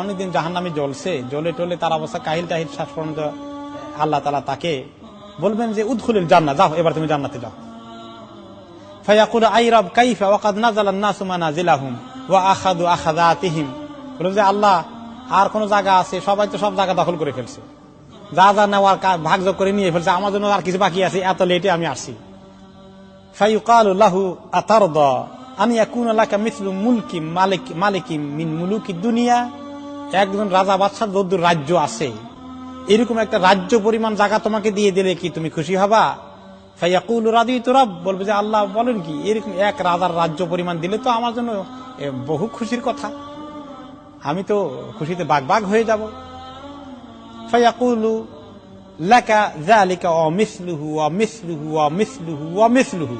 অনেকদিন জাহান নামে জ্বলছে, জ্বলে টলে তার অবস্থা কাহিল টাহিল শ্বাস পর্যন্ত আল্লাহ তালা তাকে বলবেন যে, উদ্খুলিল জান্না যাও, এবার তুমি জান্নাতে যাও। ফায়াকুল আই রব কাইফা ওয়াকাদ নাজালান নাসু মানাজিলাহুম ওয়া আখাদু আখাদাতিহিম বলবেন যে, আল্লাহ, আর কোন জায়গা আছে? সবাই তো সব জায়গা দখল করে ফেলছে। যা যা নেওয়ার ভাগযোগ করে নিয়ে ফেলছে, আমার জন্য আর কিছু বাকি আছে, এত লেটে আমি আসছি। ফাইকালু আতারদ আমি ইয়াকুন লাকা মিসলু মালিক মালিকিম মিন মুলুকি দুনিয়া একজন রাজা বাদশার যদ্দুর রাজ্য আছে। এরকম একটা রাজ্য পরিমাণ জায়গা তোমাকে দিয়ে দিলে কি তুমি খুশি হবা? ফাইয়াকুল রাদি তোরব বলবে যে আল্লাহ বলেন কি, এরকম এক রাজার রাজ্য পরিমাণ দিলে তো আমার জন্য বহু খুশির কথা। আমি তো খুশিতে বাগ বাগ হয়ে যাব। ফাইয়াকুলু লাকা যালিকা ওয়া মিসলুহু ওয়া মিসলুহু ওয়া মিসলুহু ওয়া মিসলুহু।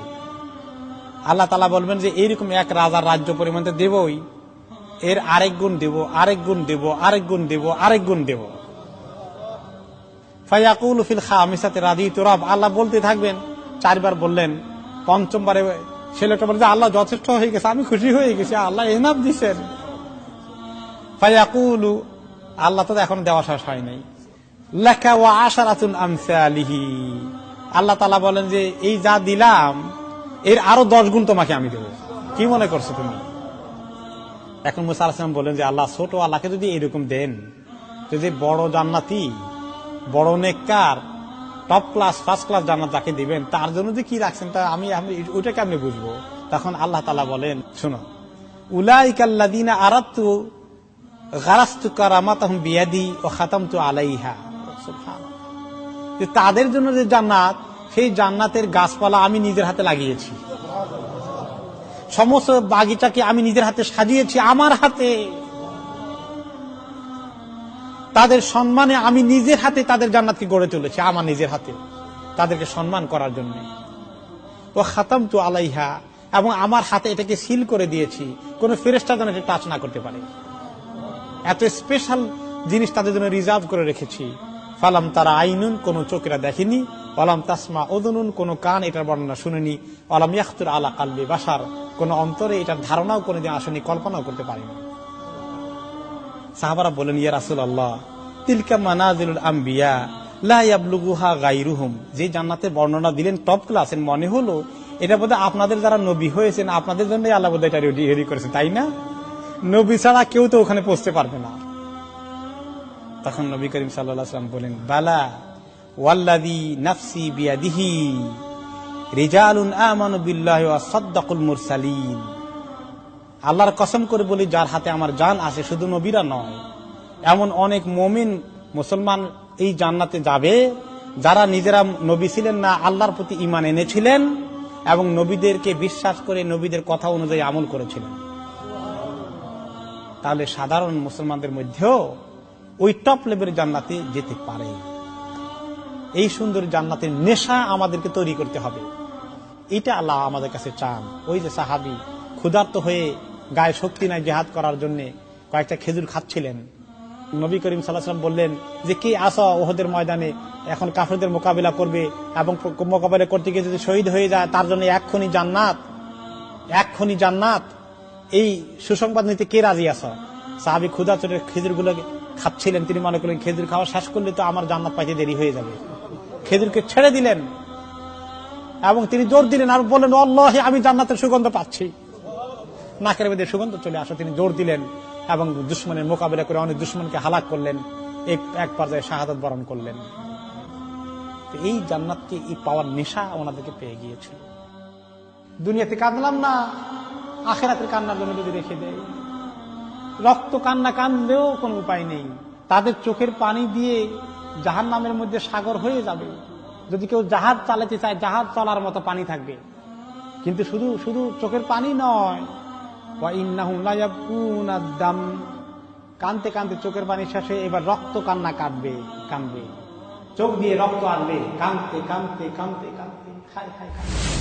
আল্লাহ তালা বলবেন যে এইরকম এক রাজার রাজ্য পরিমাণ তো দেবই। এর আরেক গুণ দেব, আরেক গুণ দেব, আরেক গুণ দেব, আরেক গুণ দেব। ফাইয়াকুল ফিল খামিসাতে রাদি তোরাব আল্লাহ বলতে থাকবেন, চারবার বললেন পঞ্চমবারে ছেলেটা বলে আল্লাহ যথেষ্ট হয়ে গেছে, আমি খুশি হয়ে গেছি, আল্লাহ এনাম দিচ্ছেন ফাইয়াকুলু আল্লাহ তো এখন দেওয়া শেষ হয় নাই। লেখা ও আশারাতুন আমসালিহি। আল্লাহ তালা বলেন যে, এই যা দিলাম, এর আরও দশ গুণ তোমাকে আমি দেবো। কি মনে করছ তুমি? এখন মুসা আলাহিসাম বলেন যে, আল্লাহ ছোট, আল্লাহকে যদি এরকম দেন, যদি বড় জান্নাতি, বড় নেককার টপ ক্লাস ফার্স্ট ক্লাস জান্নাত যাকে দিবেন, তার জন্য যে কি রাখছেন তা আমি ওইটাকে আমি বুঝব? তখন আল্লাহ তালা বলেন, শোনো আলাইহা। তাদের জন্য যে জান্নাত, সেই জান্নাতের গাছপালা আমি নিজের হাতে লাগিয়েছি। সমস্ত বাগিচাকে আমি নিজের হাতে সাজিয়েছি, আমার হাতে। তাদের সম্মানে আমি নিজের হাতে তাদের জান্নাতকে গড়ে তুলেছি, আমার নিজের হাতে, তাদেরকে সম্মান করার জন্য। ও খাতাম তো আলাইহা, এবং আমার হাতে এটাকে সিল করে দিয়েছি, কোন ফেরেস্তা যেন এটা টাচ না করতে পারে। এত স্পেশাল জিনিস তাদের জন্য রিজার্ভ করে রেখেছি। ফালাম তারা আইনুন, কোন চোখেরা দেখেনি। অলাম তাসমা ওদনুন কোন কান এটার বর্ণনা শুনেনি। অলাম ইয়াখতুর আলা কালবে বাসার কোন অন্তরে এটার ধারণাও কোনোদিন আসেনি, কল্পনাও করতে পারেনি। সাহাবারা বলেন ইয়া রাসুল আল্লাহ তিলকা মানাজিলুল আম্বিয়া যে জান্নাতের বর্ণনা দিলেন, টপ ক্লাসের মনে হলো, এটা বোধহয় আপনাদের যারা নবী হয়েছেন, আপনাদের জন্য আল্লাহ বোধহয় এটা রেডি করেছেন তাই না? নবী ছাড়া কেউ তো ওখানে পৌঁছতে পারবে না। তখন নবী করিম সাল্লাম বলেন বালা ওয়াল্লাদি বিয়াদিহি আল্লাহর কসম করে বলি, যার হাতে আমার জান আছে শুধু নবীরা নয়, এমন অনেক মমিন মুসলমান এই জান্নাতে যাবে, যারা নিজেরা নবী ছিলেন না, আল্লাহর প্রতি ইমান এনেছিলেন এবং নবীদেরকে বিশ্বাস করে নবীদের কথা অনুযায়ী আমল করেছিলেন। তাহলে সাধারণ মুসলমানদের মধ্যেও ওই টপ লেভেলের জান্নাতে যেতে পারে। এই সুন্দর জান্নাতের নেশা আমাদেরকে তৈরি করতে হবে। এটা আল্লাহ আমাদের কাছে চান। ওই যে সাহাবি ক্ষুধার্ত হয়ে গায়ে শক্তি নাই জেহাদ করার জন্য কয়েকটা খেজুর খাচ্ছিলেন। নবী করিম সাল্লাহাম বললেন, যে কে আসো ওহদের ময়দানে? এখন কাফেরদের মোকাবিলা করবে এবং মোকাবিলা করতে গিয়ে যদি শহীদ হয়ে যায়, তার জন্য এক্ষুনি জান্নাত? এক্ষুনি জান্নাত? এই সুসংবাদ নিতে কে রাজি আস সাহাবি ক্ষুধা চোটের খেজুর খাচ্ছিলেন। তিনি মনে করলেন, খেজুর খাওয়া শেষ করলে তো আমার জান্নাত পাইতে দেরি হয়ে যাবে। খেজুরকে ছেড়ে দিলেন। এবং তিনি জোর দিলেন আর বললেন অল্লাহ আমি জান্নাতের সুগন্ধ পাচ্ছি। নাকের বেদে সুগন্ধ চলে আসো তিনি জোর দিলেন এবং দুশ্মনের মোকাবিলা করে অনেক দুশ্মনকে হালাক করলেন, এক পর্যায়ে শাহাদত বরণ করলেন। এই জান্নাতকে এই পাওয়ার নেশা ওনাদেরকে পেয়ে গিয়েছিল। দুনিয়াতে কাঁদলাম না, আখেরাতের কান্নার জন্য যদি রেখে দেয়। রক্ত কান্না কান্দলেও কোনো উপায় নেই। তাদের চোখের পানি দিয়ে জাহান নামের মধ্যে সাগর হয়ে যাবে। যদি কেউ জাহাজ চালাতে চায়, জাহাজ চলার মতো পানি থাকবে। কিন্তু শুধু শুধু চোখের পানি নয়। কানতে কানতে চোখের পানি শেষে এবার রক্ত কান্না কাঁদবে কানবে। চোখ দিয়ে রক্ত আনবে কানতে কানতে কানতে কানতে। খাই খাই খাই